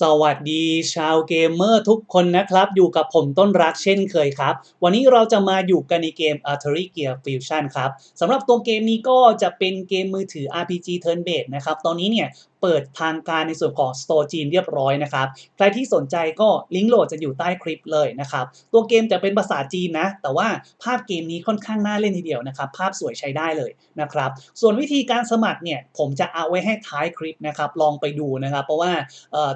สวัสดีชาวเกมเมอร์ทุกคนนะครับ อยู่กับผมต้นรักเช่นเคยครับ วันนี้เราจะมาอยู่กันในเกม Artery Gear Fusion ครับสำหรับตัวเกมนี้ก็จะเป็นเกมมือถือ RPG Turn Based นะครับ ตอนนี้เนี่ย เปิดทางการในส่วนของ Store จีนเรียบร้อยนะครับ ใครที่สนใจก็ลิงก์โหลดจะอยู่ใต้คลิปเลยนะครับ ตัวเกมจะเป็นภาษาจีนนะ แต่ว่าภาพเกมนี้ค่อนข้างน่าเล่นทีเดียวนะครับ ภาพสวยใช้ได้เลยนะครับ ส่วนวิธีการสมัครเนี่ยผมจะเอาไว้ให้ท้ายคลิปนะครับ ลองไปดูนะครับ เพราะว่า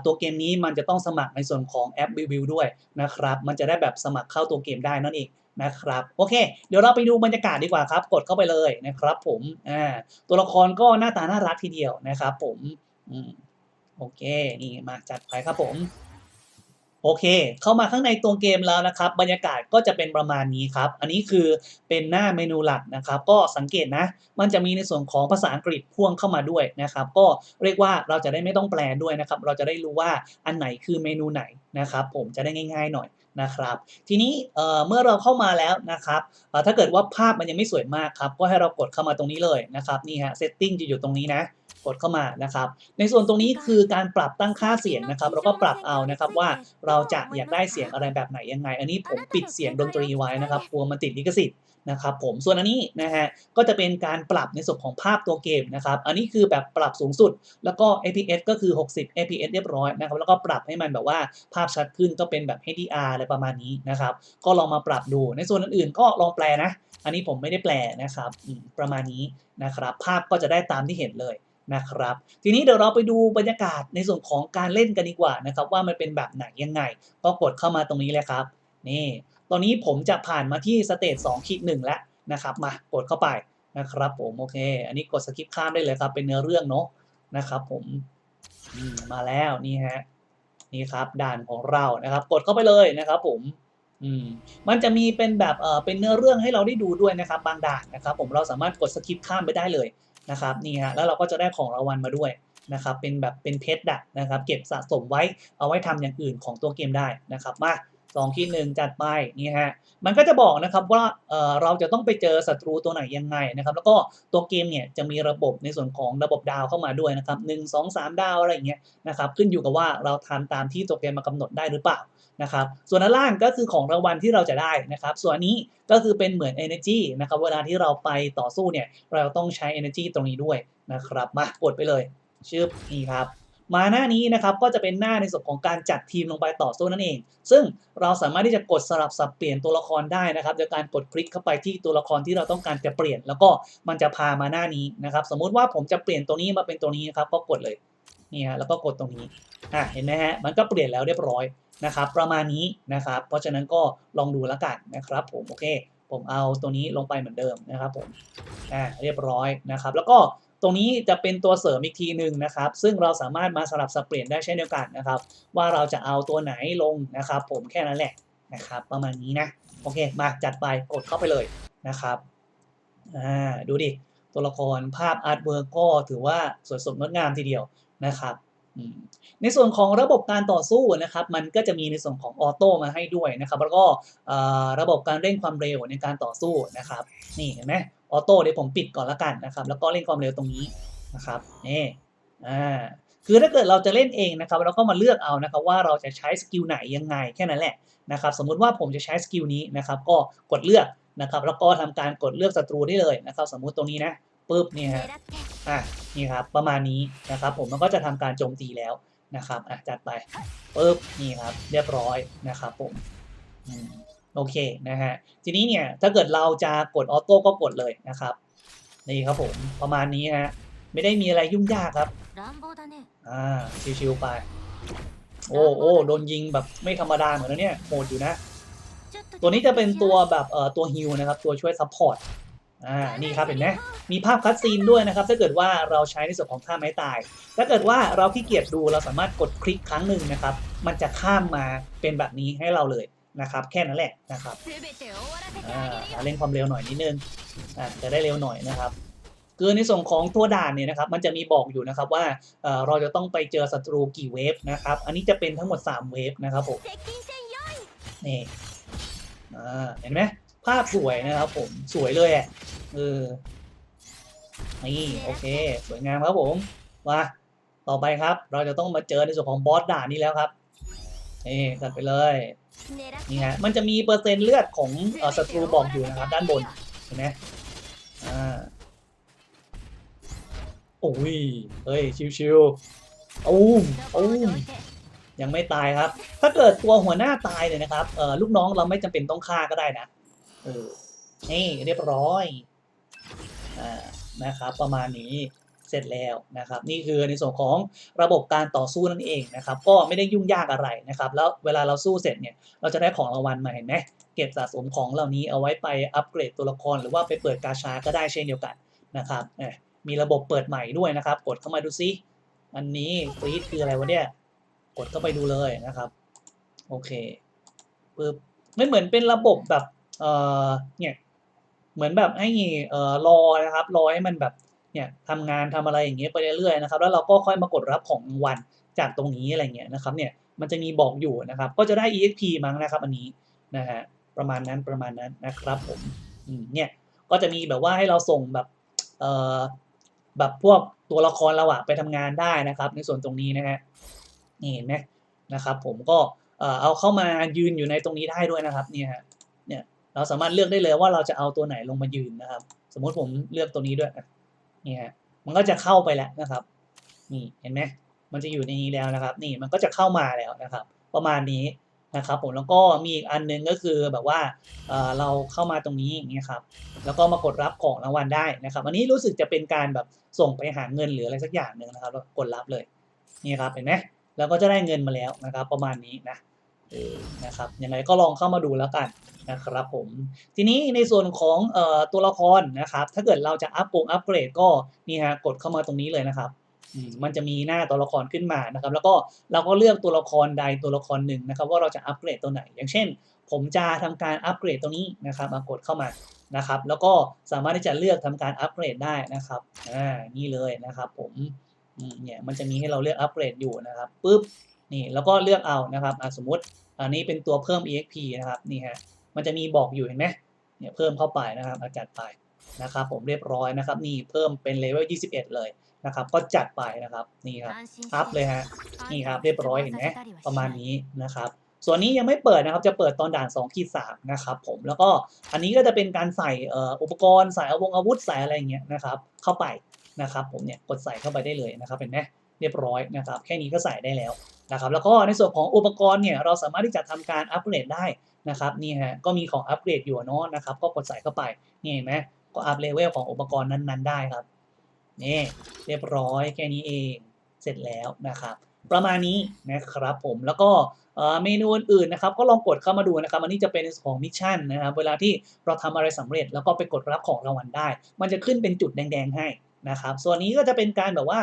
ตัวเกมนี้มันจะต้องสมัครในส่วนของแอปบิวด้วยนะครับ มันจะได้แบบสมัครเข้าตัวเกมได้นั่นเองนะครับโอเค เดี๋ยวเราไปดูบรรยากาศดีกว่าครับ กดเข้าไปเลยนะครับผมอ่าตัวละครก็หน้าตาน่ารักทีเดียวนะครับผม อืมโอเค นี่มาจัดไปครับผม โอเค เข้ามาข้างในตัวเกมแล้วนะครับ บรรยากาศก็จะเป็นประมาณนี้ครับ อันนี้คือเป็นหน้าเมนูหลักนะครับ ก็สังเกตนะ มันจะมีในส่วนของภาษาอังกฤษพ่วงเข้ามาด้วยนะครับ ก็เรียกว่าเราจะได้ไม่ต้องแปลด้วยนะครับ เราจะได้รู้ว่าอันไหนคือเมนูไหนนะครับ ผมจะได้ง่าย ๆ หน่อยนะครับทีนี้เมื่อเราเข้ามาแล้วนะครับถ้าเกิดว่าภาพมันยังไม่สวยมากครับก็ให้เรากดเข้ามาตรงนี้เลยนะครับนี่ฮะ setting จะอยู่ตรงนี้นะ กดเข้ามานะครับ ในส่วนตรงนี้คือการปรับตั้งค่าเสียงนะครับแล้วก็ปรับเอานะครับว่าเราจะอยากได้เสียงอะไรแบบไหนยังไง อันนี้ผมปิดเสียงดนตรีไว้นะครับกลัวมันติดลิขสิทธิ์นะครับผมส่วนอันนี้นะฮะก็จะเป็นการปรับในส่วนของภาพตัวเกมนะครับ อันนี้คือแบบปรับสูงสุด แล้วก็ APS ก็คือ 60 APS เรียบร้อยนะครับ แล้วก็ปรับให้มันแบบว่าภาพชัดขึ้นก็เป็นแบบ HDR อะไรประมาณนี้นะครับ ก็ลองมาปรับดูในส่วนอื่นๆ ก็ลองแปลนะ อันนี้ผมไม่ได้แปลนะครับประมาณนี้นะครับ ภาพก็จะได้ตามที่เห็นเลย นะครับ ทีนี้เดี๋ยวเราไปดูบรรยากาศในส่วนของการเล่นกันดีกว่านะครับว่ามันเป็นแบบไหนยังไง ก็กดเข้ามาตรงนี้เลยครับ นี่ ตอนนี้ผมจะผ่านมาที่สเตจ2ขีดหนึ่งแล้วนะครับมากดเข้าไปนะครับผมโอเค อันนี้กดสกิปข้ามได้เลยครับ เป็นเนื้อเรื่องเนาะนะครับ ผมมมาแล้วนี่ฮะนี่ครับด่านของเรานะครับ กดเข้าไปเลยนะครับผมอืมมันจะมีเป็นแบบเออเป็นเนื้อเรื่องให้เราได้ดูด้วยนะครับ บางด่านนะครับ ผมเราสามารถกดสกิปข้ามไปได้เลย นะครับนี่ฮะแล้วเราก็จะได้ของรางวัลมาด้วยนะครับเป็นแบบเป็นเพชรอะนะครับเก็บสะสมไว้เอาไว้ทำอย่างอื่นของตัวเกมได้นะครับมา สองที่หนึ่งจัดไปนี่ฮะมันก็จะบอกนะครับว่าเเราจะต้องไปเจอศัตรูตัวไหนยังไงนะครับแล้วก็ตัวเกมเนี่ยจะมีระบบในส่วนของระบบดาวเข้ามาด้วยนะครับหนึ่งสองสามดาวอะไรอย่างเงี้ยนะครับขึ้นอยู่กับว่าเราทำตามที่ตัวเกมมากำหนดได้หรือเปล่านะครับส่วนด้านล่างก็คือของรางวัลที่เราจะได้นะครับ ส่วนนนี้ก็คือเป็นเหมือน energy นะครับเวลาที่เราไปต่อสู้เนี่ยเราต้องใช้ energy ตรงนี้ด้วยนะครับมากดไปเลยชื่อนี่ครับ มาหน้านี้นะครับก็จะเป็นหน้าในส่วนของการจัดทีมลงไปต่อสู้นั่นเอง ซึ่งเราสามารถที่จะกดสลับสับเปลี่ยนตัวละครได้นะครับโดยการกดคลิกเข้าไปที่ตัวละครที่เราต้องการจะเปลี่ยน แล้วก็มันจะพามาหน้านี้นะครับสมมุติว่าผมจะเปลี่ยนตัวนี้มาเป็นตัวนี้นะครับก็กดเลยนี่ฮะแล้วก็กดตรงนี้อะเห็นไหมฮะมันก็เปลี่ยนแล้วเรียบร้อยนะครับประมาณนี้นะครับเพราะฉะนั้นก็ลองดูแล้วกันนะครับผมโอเคผมเอาตัวนี้ลงไปเหมือนเดิมนะครับผมอ่าเรียบร้อยนะครับ แล้วก็ ตรงนี้จะเป็นตัวเสริมอีกทีหนึ่งนะครับ ซึ่งเราสามารถมาสลับสับเปลี่ยนได้เช่นเดียวกันนะครับ ว่าเราจะเอาตัวไหนลงนะครับ ผมแค่นั้นแหละนะครับ ประมาณนี้นะโอเค มาจัดไปกดเข้าไปเลยนะครับอ่าดูดิตัวละครภาพอาร์ตเวิร์กก็ถือว่าสวยสดงดงามทีเดียวนะครับอืมในส่วนของระบบการต่อสู้นะครับมันก็จะมีในส่วนของออโต้มาให้ด้วยนะครับแล้วก็ระบบการเร่งความเร็วในการต่อสู้นะครับนี่เห็นไหม ออโต้เดี๋ยวผมปิดก่อนละกันนะครับ แล้วก็เร่งความเร็วตรงนี้นะครับนี่อ่าคือถ้าเกิดเราจะเล่นเองนะครับเราก็มาเลือกเอานะครับว่าเราจะใช้สกิลไหนยังไงแค่นั้นแหละนะครับสมมุติว่าผมจะใช้สกิลนี้นะครับก็กดเลือกนะครับแล้วก็ทำการกดเลือกศัตรูได้เลยนะครับสมมุติตรงนี้นะปุ๊บนี่ฮะอะนี่ครับประมาณนี้นะครับผมมันก็จะทำการโจมตีแล้วนะครับอะจัดไปปึ๊บนี่ครับเรียบร้อยนะครับผม โอเคนะฮะทีนี้เนี่ยถ้าเกิดเราจะกดออโต้ก็กดเลยนะครับนี่ครับผมประมาณนี้ฮะไม่ได้มีอะไรยุ่งยากครับอ่าชิวๆไป โอ้โอ้โดนยิงแบบไม่ธรรมดาเหมือนนะเนี่ยโหดอยู่นะ ตัวนี้จะเป็นตัวแบบเอ่อตัวฮิวนะครับ ตัวช่วยซัพพอร์ตอ่านี่ครับเห็นไหมมีภาพคัดซีนด้วยนะครับ ถ้าเกิดว่าเราใช้ในส่วนของท่าไม้ตาย ถ้าเกิดว่าเราขี้เกียจดูเราสามารถกดคลิกครั้งหนึ่งนะครับ มันจะข้ามมาเป็นแบบนี้ให้เราเลย นะครับแค่นั้นแหละนะครับเล่นความเร็วหน่อยนิดนึงจะได้เร็วหน่อยนะครับคือในส่งของทั่วด่านเนี่ยนะครับมันจะมีบอกอยู่นะครับว่าเราจะต้องไปเจอศัตรูกี่เวฟนะครับอันนี้จะเป็นทั้งหมด 3 เวฟนะครับผมนี่เห็นไหมภาพสวยนะครับผมสวยเลยอะเออนี่โอเค สวยงามครับผมมาต่อไปครับ เราจะต้องมาเจอในส่วนของบอสด่านนี้แล้วครับ นี่จัดไปเลยนี่ฮะมันจะมีเปอร์เซ็นต์เลือดของศัตรูบอกอยู่นะครับ ด้านบนเห็นไหมอ่าโอ้ยเฮ้ยชิวๆอูมอูมยังไม่ตายครับ ถ้าเกิดตัวหัวหน้าตายเนี่ยนะครับเออลูกน้องเราไม่จำเป็นต้องฆ่าก็ได้นะเออนี่เรียบร้อยอ่านะครับ ประมาณนี้ เสร็จแล้วนะครับนี่คือในส่วนของระบบการต่อสู้นั่นเองนะครับก็ไม่ได้ยุ่งยากอะไรนะครับแล้วเวลาเราสู้เสร็จเนี่ยเราจะได้ของรางวัลมาเห็นไหมเก็บสะสมของเหล่านี้เอาไว้ไปอัปเกรดตัวละครหรือว่าไปเปิดกาชาก็ได้เช่นเดียวกันนะครับมีระบบเปิดใหม่ด้วยนะครับ กดเข้ามาดูซิอันนี้ฟรีดคืออะไรวะเนี่ยกดเข้าไปดูเลยนะครับโอเคปึ๊บไม่เหมือนเป็นระบบแบบเออเนี่ยเหมือนแบบให้เอ่อรอนะครับรอให้มันแบบ เนี่ยทำงานทำอะไรอย่างเงี้ยไปเรื่อยๆนะครับ แล้วเราก็ค่อยมากดรับของรางวัลจากตรงนี้อะไรเงี้ยนะครับเนี่ยมันจะมีบอกอยู่นะครับ ก็จะได้ exp มั้งนะครับ อันนี้นะฮะประมาณนั้นประมาณนั้นนะครับผมเนี่ยก็จะมีแบบว่าให้เราส่งแบบเอ่อแบบพวกตัวละครเราอะไปทำงานได้นะครับ ในส่วนตรงนี้นะฮะนี่เห็นไหมนะครับผมก็เอ่อเอาเข้ามายืนอยู่ในตรงนี้ได้ด้วยนะครับเนี่ยฮะเนี่ยเราสามารถเลือกได้เลยว่าเราจะเอาตัวไหนลงมายืนนะครับ สมมติผมเลือกตัวนี้ด้วยอะ นี่ฮะมันก็จะเข้าไปแล้วนะครับ นี่เห็นไหมมันจะอยู่ในนี้แล้วนะครับ นี่มันก็จะเข้ามาแล้วนะครับ ประมาณนี้นะครับ ผมแล้วก็มีอีกอันหนึงก็คือแบบว่าเอ่อเราเข้ามาตรงนี้อย่างเงี้ยครับ แล้วก็มากดรับของรางวัลได้นะครับ อันนี้รู้สึกจะเป็นการแบบส่งไปหาเงินหรืออะไรสักอย่างหนึ่งนะครับแล้วกดรับเลยนี่ครับเห็นไหมแล้วก็จะได้เงินมาแล้วนะครับ ประมาณนี้นะ เออนะครับยังไงก็ลองเข้ามาดูแล้วกันนะครับผม ทีนี้ในส่วนของออตัวละครนะครับ ถ้าเกิดเราจะอัพปงอัปเกรดก็นี่ฮะกดเข้ามาตรงนี้เลยนะครับมันจะมีหน้าตัวละครขึ้นมานะครับ แล้วก็เราก็เลือกตัวละครใดตัวละครหนึ่งนะครับ ว่าเราจะอัปเกรดตัวไหน อย่างเช่น ผมจะทำการอัปเกรดตัวนี้นะครับมากดเข้ามานะครับ แล้วก็สามารถที่จะเลือกทำการอัปเกรดได้นะครับอ่านี่เลยนะครับ ผมเนี่ยมันจะมีให้เราเลือกอัปเกรดอยู่นะครับปุ๊บนี่แล้วก็เลือกเอานะครับสมมติ อันนี้เป็นตัวเพิ่ม exp นะครับนี่ฮะมันจะมีบอกอยู่เห็นไหมเนี่ยเพิ่มเข้าไปนะครับอาจัดไปนะครับผมเรียบร้อยนะครับ นี่เพิ่มเป็นเลเวล21 เลยนะครับ ก็จัดไปนะครับนี่ครับอัพเลยฮะนี่ครับเรียบร้อยเห็นไหมประมาณนี้นะครับ ส่วนนี้ยังไม่เปิดนะครับจะเปิดตอนด่าน2ขีดสนะครับผมแล้วก็อันนี้ก็จะเป็นการใส่อุปกรณ์ใส่อาวงอาวุธใส่อะไรเงี้ยนะครับ เข้าไปนะครับ ผมเนี่ยกดใส่เข้าไปได้เลยนะครับเห็นไหม เรียบร้อยนะครับ แค่นี้ก็ใส่ได้แล้วนะครับ แล้วก็ในส่วนของอุปกรณ์เนี่ยเราสามารถที่จะทำการอัปเกรดได้นะครับนี่ฮะก็มีของอัปเกรดอยู่เนาะนะครับ ก็กดใส่เข้าไปนี่เห็นไหมก็อัพเลเวลของอุปกรณ์นั้นๆ ได้ครับนี่เรียบร้อยแค่นี้เองเสร็จแล้วนะครับประมาณนี้นะครับผมแล้วก็เมนูอื่นๆนะครับก็ลองกดเข้ามาดูนะครับอันนี้จะเป็นในส่วนของมิชชั่นนะครับเวลาที่เราทำอะไรสำเร็จแล้วก็ไปกดรับของรางวัลได้ มันจะขึ้นเป็นจุดแดง ๆ ให้ นะครับ ส่วนนี้ก็จะเป็นการแบบว่า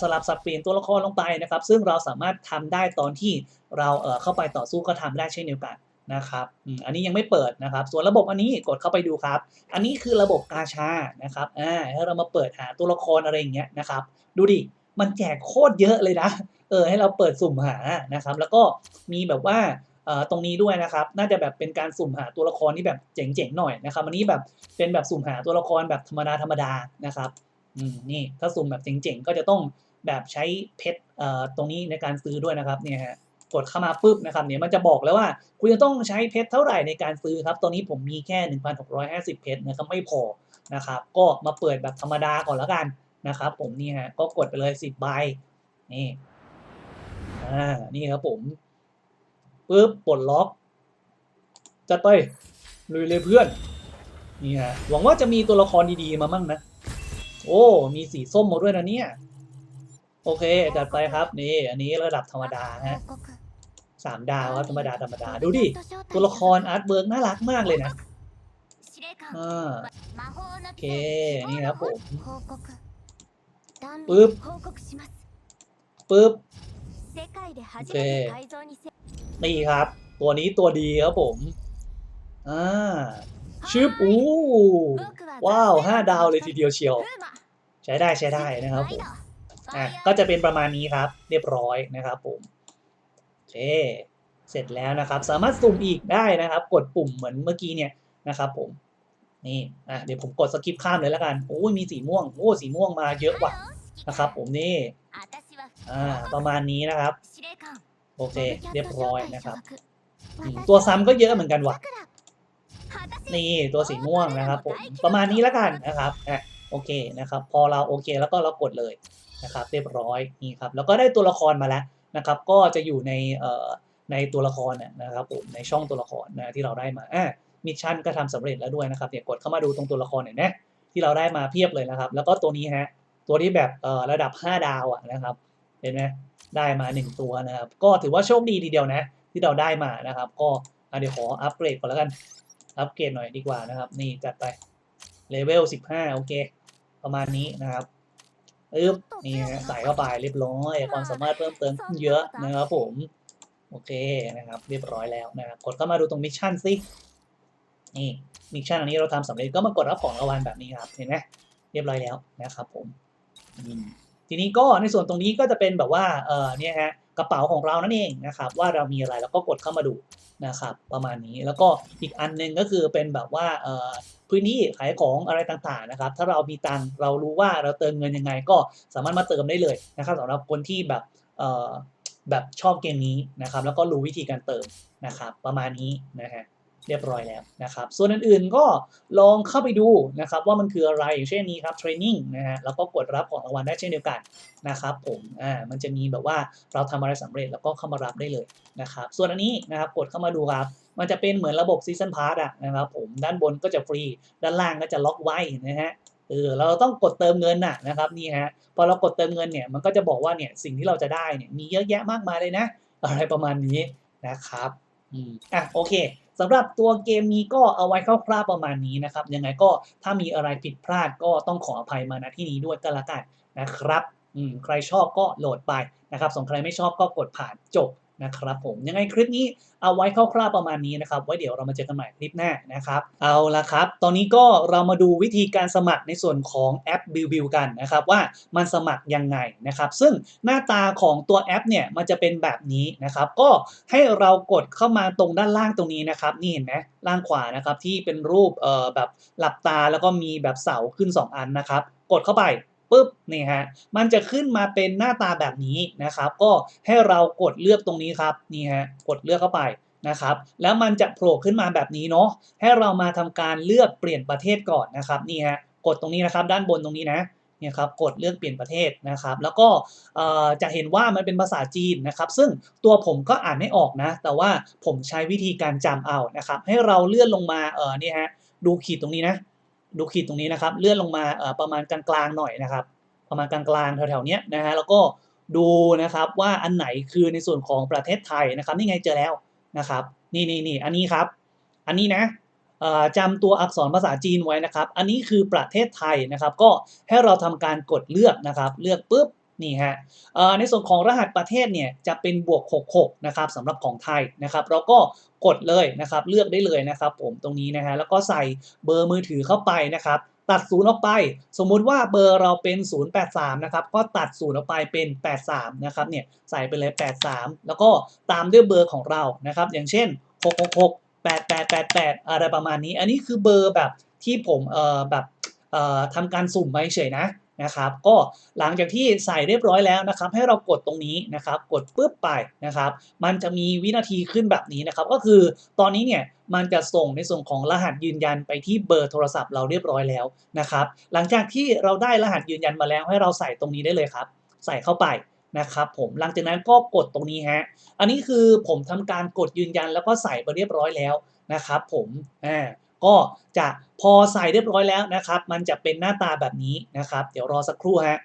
สลับสับเปลี่ยนตัวละครลงไปนะครับ ซึ่งเราสามารถทำได้ตอนที่เราเข้าไปต่อสู้ก็ทำได้เช่นเดียวกันนะครับอันนี้ยังไม่เปิดนะครับ ส่วนระบบอันนี้กดเข้าไปดูครับ อันนี้คือระบบกาชานะครับอ่าให้เรามาเปิดหาตัวละครอะไรอย่างเงี้ยนะครับ ดูดิ มันแจกโคตรเยอะเลยนะ เออ ให้เราเปิดสุ่มหานะครับ แล้วก็มีแบบว่าตรงนี้ด้วยนะครับ น่าจะแบบเป็นการสุ่มหาตัวละครที่แบบเจ๋งๆหน่อยนะครับ อันนี้แบบเป็นแบบสุ่มหาตัวละครแบบธรรมดาธรรมดานะครับ นี่ถ้าสุ่มแบบเจ๋งๆ ก็จะต้องแบบใช้เพชรเอ่อตรงนี้ในการซื้อด้วยนะครับเนี่ยฮะกดเข้ามาปุ๊บนะครับเนี่ยมันจะบอกแล้วว่า คุณจะต้องใช้เพชรเท่าไหร่ในการซื้อครับตอนนี้ผมมีแค่ 1,650 เพชรนะครับไม่พอนะครับ ก็มาเปิดแบบธรรมดาก่อนแล้วกันนะครับ ผมนี่ฮะก็กดไปเลย 10ใบนี่อ่านี่ครับผมปุ๊บปลดล็อกจัดไปลุยเลยเพื่อนนี่ฮะหวังว่าจะมีตัวละครดีๆมามั่งนะ โอ้ มีสีส้มมาด้วยนะเนี่ย โอเคจัดไปครับนี่ อันนี้ระดับธรรมดาฮะสามดาวครับธรรมดาธรรมดา ดูดิ ตัวละครอาร์ตเบิร์กน่ารักมากเลยนะโอเค นี่ครับผมปึ๊บปึ๊บโอเคนี่ครับ ตัวนี้ตัวดีครับผม อ่า ชึบอู้ว้าวห้าดาวเลยทีเดียวเชียว ใช้ได้ใช้ได้นะครับผมอะก็จะเป็นประมาณนี้ครับ เรียบร้อยนะครับผมโอเคเสร็จแล้วนะครับ สามารถสุ่มอีกได้นะครับ กดปุ่มเหมือนเมื่อกี้เนี่ยนะครับ ผมนี่อะเดี๋ยวผมกดสกิปข้ามเลยแล้วกันโอ้ยมีสีม่วงโอ้สีม่วงมาเยอะว่ะนะครับ ผมนี่อ่าประมาณนี้นะครับ โอเค เรียบร้อยนะครับ ตัวซ้ำก็เยอะเหมือนกันว่ะ นี่ตัวสีม่วงนะครับผมประมาณนี้แล้วกันนะครับอะโอเคนะครับ พอเราโอเคแล้วก็เรากดเลยนะครับ เรียบร้อยนี่ครับแล้วก็ได้ตัวละครมาแล้วนะครับ ก็จะอยู่ในเอ่อในตัวละครนะครับผมในช่องตัวละครนะที่เราได้มาอะมิชชั่นก็ทำสำเร็จแล้วด้วยนะครับเนี่ยกดเข้ามาดูตรงตัวละครเห็นไหมที่เราได้มาเพียบเลยนะครับ แล้วก็ตัวนี้ฮะตัวที่แบบเอ่อระดับ 5 ดาวอะนะครับเห็นไหมได้มา 1 ตัวนะครับ ก็ถือว่าโชคดีทีเดียวนะ ที่เราได้มานะครับ ก็เดี๋ยวขออัปเกรดก่อนแล้วกัน อัปเกรดหน่อยดีกว่านะครับ นี่จัดไปเลเวล15โอเค ประมาณนี้นะครับอึ๊บนี่ฮะใส่เข้าไปเรียบร้อยความสามารถเพิ่มเติมเยอะนะครับผมโอเคนะครับ เรียบร้อยแล้วนะครับกดเข้ามาดูตรงมิชชั่นสินี่มิชชั่นอันนี้เราทำสำเร็จก็มากดรับของรางวัลแบบนี้ครับเห็นไหมเรียบร้อยแล้วนะครับผมทีนี้ก็ในส่วนตรงนี้ก็จะเป็นแบบว่าเออเนี่ยฮะ กระเป๋าของเรานั่นเองนะครับ ว่าเรามีอะไรแล้วก็กดเข้ามาดูนะครับประมาณนี้แล้วก็อีกอันหนึงก็คือเป็นแบบว่าพื้นที่ขายของอะไรต่างๆนะครับ ถ้าเรามีตังเรารู้ว่าเราเติมเงินยังไงก็สามารถมาเติมได้เลยนะครับสำหรับคนที่แบบแบบชอบเกมนี้นะครับ แล้วก็รู้วิธีการเติมนะครับ ประมาณนี้นะฮะ เรียบร้อยแล้วนะครับ ส่วนอื่นๆก็ลองเข้าไปดูนะครับว่ามันคืออะไรอย่างเช่นนี้ครับเทรนนิ่งนะฮะแล้วก็กดรับของรางวัลได้เช่นเดียวกันนะครับผมอ่ามันจะมีแบบว่าเราทำอะไรสำเร็จแล้วก็เข้ามารับได้เลยนะครับส่วนอันนี้นะครับกดเข้ามาดูครับมันจะเป็นเหมือนระบบซีซันพาร์ตอะนะครับผมด้านบนก็จะฟรี ด้านล่างก็จะล็อกไว้นะฮะเออเราต้องกดเติมเงินน่ะนะครับนี่ฮะพอเรากดเติมเงินเนี่ยมันก็จะบอกว่าเนี่ยสิ่งที่เราจะได้เนี่ยมีเยอะแยะมากมายเลยนะ อะไรประมาณนี้นะครับอืมอะโอเค สำหรับตัวเกมนี้ก็เอาไว้คร่าวๆประมาณนี้นะครับ ยังไงก็ถ้ามีอะไรผิดพลาดก็ต้องขออภัยมาณที่นี้ด้วยก็แล้วกันนะครับอืมใครชอบก็โหลดไปนะครับส่วนใครไม่ชอบก็กดผ่านจบ นะครับผมยังไงคลิปนี้เอาไว้คร่าวๆประมาณนี้นะครับไว้เดี๋ยวเรามาเจอกันใหม่คลิปหน้านะครับเอาละครับ ตอนนี้ก็เรามาดูวิธีการสมัครในส่วนของแอป b ิ l บิ l กันนะครับว่ามันสมัครยังไงนะครับ ซึ่งหน้าตาของตัวแอปเนี่ยมันจะเป็นแบบนี้นะครับ ก็ให้เรากดเข้ามาตรงด้านล่างตรงนี้นะครับ นี่เห็นไหมล่างขวานะครับที่เป็นรูปเอ่อแบบหลับตาแล้วก็มีแบบเสาขึ้น 2 อันนะครับ กดเข้าไป ปุ๊บนี่ฮะมันจะขึ้นมาเป็นหน้าตาแบบนี้นะครับ ก็ให้เรากดเลือกตรงนี้ครับนี่ฮะกดเลือกเข้าไปนะครับแล้วมันจะโผล่ขึ้นมาแบบนี้เนาะให้เรามาทำการเลือกเปลี่ยนประเทศก่อนนะครับนี่ฮะกดตรงนี้นะครับ ด้านบนตรงนี้นะนี่ครับกดเลือกเปลี่ยนประเทศนะครับ แล้วก็จะเห็นว่ามันเป็นภาษาจีนนะครับ ซึ่งตัวผมก็อ่านไม่ออกนะ แต่ว่าผมใช้วิธีการจำเอานะครับ ให้เราเลื่อนลงมาเออนี่ฮะดูขีดตรงนี้นะ ดูขีดตรงนี้นะครับเลื่อนลงมาประมาณกลางๆหน่อยนะครับ ประมาณกลางๆแถวๆนี้นะฮะแล้วก็ดูนะครับว่าอันไหนคือในส่วนของประเทศไทยนะครับนี่ไงเจอแล้วนะครับ นี่นี่นี่อันนี้ครับ อันนี้นะจำตัวอักษรภาษาจีนไว้นะครับ อันนี้คือประเทศไทยนะครับ ก็ให้เราทำการกดเลือกนะครับ เลือกปุ๊บนี่ฮะในส่วนของรหัสประเทศเนี่ยจะเป็นบวก 66 นะครับสำหรับของไทยนะครับ เราก็ กดเลยนะครับเลือกได้เลยนะครับผมตรงนี้นะฮะแล้วก็ใส่เบอร์มือถือเข้าไปนะครับตัดศูนย์ออกไป สมมุติว่าเบอร์เราเป็น 083 นะครับ ก็ตัดศูนย์ออกไปเป็น 83 นะครับ เนี่ย ใส่ไปเลย 83 แล้วก็ตามด้วยเบอร์ของเรา นะครับ อย่างเช่น 666 8888 อะไรประมาณนี้ อันนี้คือเบอร์แบบที่ผม เอ่อ แบบ เอ่อทำการสุ่มไว้เฉยนะ นะครับ ก็หลังจากที่ใส่เรียบร้อยแล้วนะครับ ให้เรากดตรงนี้นะครับ กดปุ๊บไปนะครับ มันจะมีวินาทีขึ้นแบบนี้นะครับ ก็คือตอนนี้เนี่ยมันจะส่งในส่วนของรหัสยืนยันไปที่เบอร์โทรศัพท์เราเรียบร้อยแล้วนะครับ หลังจากที่เราได้รหัสยืนยันมาแล้วให้เราใส่ตรงนี้ได้เลยครับ ใส่เข้าไปนะครับผมหลังจากนั้นก็กดตรงนี้ฮะอันนี้คือผมทำการกดยืนยันแล้วก็ใส่ไปเรียบร้อยแล้วนะครับผมอ่า ก็จะพอใส่เรียบร้อยแล้วนะครับ มันจะเป็นหน้าตาแบบนี้นะครับ เดี๋ยวรอสักครู่ฮะ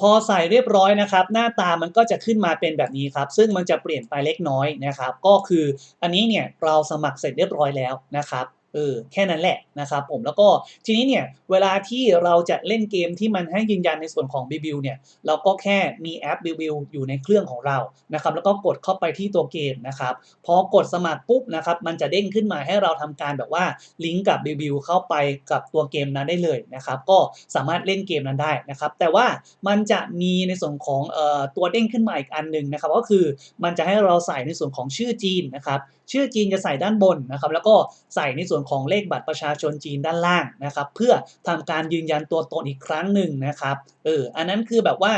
พอใส่เรียบร้อยนะครับ หน้าตามันก็จะขึ้นมาเป็นแบบนี้ครับ ซึ่งมันจะเปลี่ยนไปเล็กน้อยนะครับ ก็คืออันนี้เนี่ยเราสมัครเสร็จเรียบร้อยแล้วนะครับ เออแค่นั้นแหละนะครับผมแล้วก็ทีนี้เนี่ยเวลาที่เราจะเล่นเกมที่มันให้ยืนยันในส่วนของ b ิ b ิ l เนี่ยเราก็แค่มีแอป b ิ b ิ l อยู่ในเครื่องของเรานะครับแล้วก็กดเข้าไปที่ตัวเกมนะครับพอกดสมัครปุ๊บนะครับมันจะเด้งขึ้นมาให้เราทำการแบบว่าลิงก์กับ b ิ b ิ l เข้าไปกับตัวเกมนั้นได้เลยนะครับก็สามารถเล่นเกมนั้นได้นะครับแต่ว่ามันจะมีในส่วนของเอ่อตัวเด้งขึ้นมาอีกอันหนึ่งนะครับก็คือมันจะให้เราใส่ในส่วนของชื่อจีนนะครับ ชื่อจีนจะใส่ด้านบนนะครับแล้วก็ใส่ในส่วนของเลขบัตรประชาชนจีนด้านล่างนะครับเพื่อทำการยืนยันตัวตนอีกครั้งหนึ่งนะครับเอออันนั้นคือแบบว่า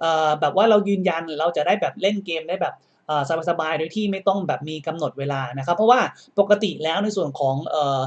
เอ่อแบบว่าเรายืนยันเราจะได้แบบเล่นเกมได้แบบเอ่อสบายๆโดยที่ไม่ต้องแบบมีกำหนดเวลานะครับ เพราะว่าปกติแล้วในส่วนของเอ่อ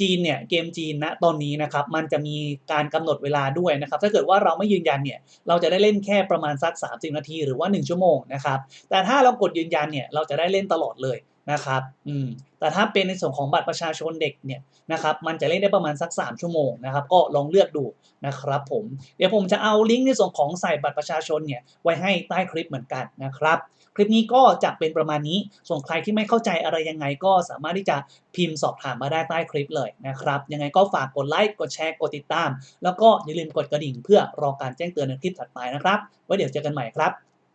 จีนเนี่ยเกมจีนณตอนนี้นะครับมันจะมีการกำหนดเวลาด้วยนะครับ ถ้าเกิดว่าเราไม่ยืนยันเนี่ยเราจะได้เล่นแค่ประมาณสัก 30 นาทีหรือว่า 1 ชั่วโมงนะครับแต่ถ้าเรากดยืนยันเนี่ยเราจะได้เล่นตลอดเลย นะครับอืมแต่ถ้าเป็นในส่วนของบัตรประชาชนเด็กเนี่ยนะครับมันจะเล่นได้ประมาณสัก 3 ชั่วโมงนะครับก็ลองเลือกดูนะครับผมเดี๋ยวผมจะเอาลิงก์ในส่วนของใส่บัตรประชาชนเนี่ยไว้ให้ใต้คลิปเหมือนกันนะครับคลิปนี้ก็จะเป็นประมาณนี้ ส่วนใครที่ไม่เข้าใจอะไรยังไงก็สามารถที่จะพิมพ์สอบถามมาได้ใต้คลิปเลยนะครับ ยังไงก็ฝากกดไลค์ กดแชร์ กดติดตาม แล้วก็อย่าลืมกดกระดิ่งเพื่อรอการแจ้งเตือนในคลิปถัดไปนะครับ ไว้เดี๋ยวเจอกันใหม่ครับ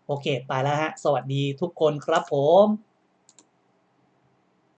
โอเค ไปแล้วฮะ สวัสดีทุกคนครับผม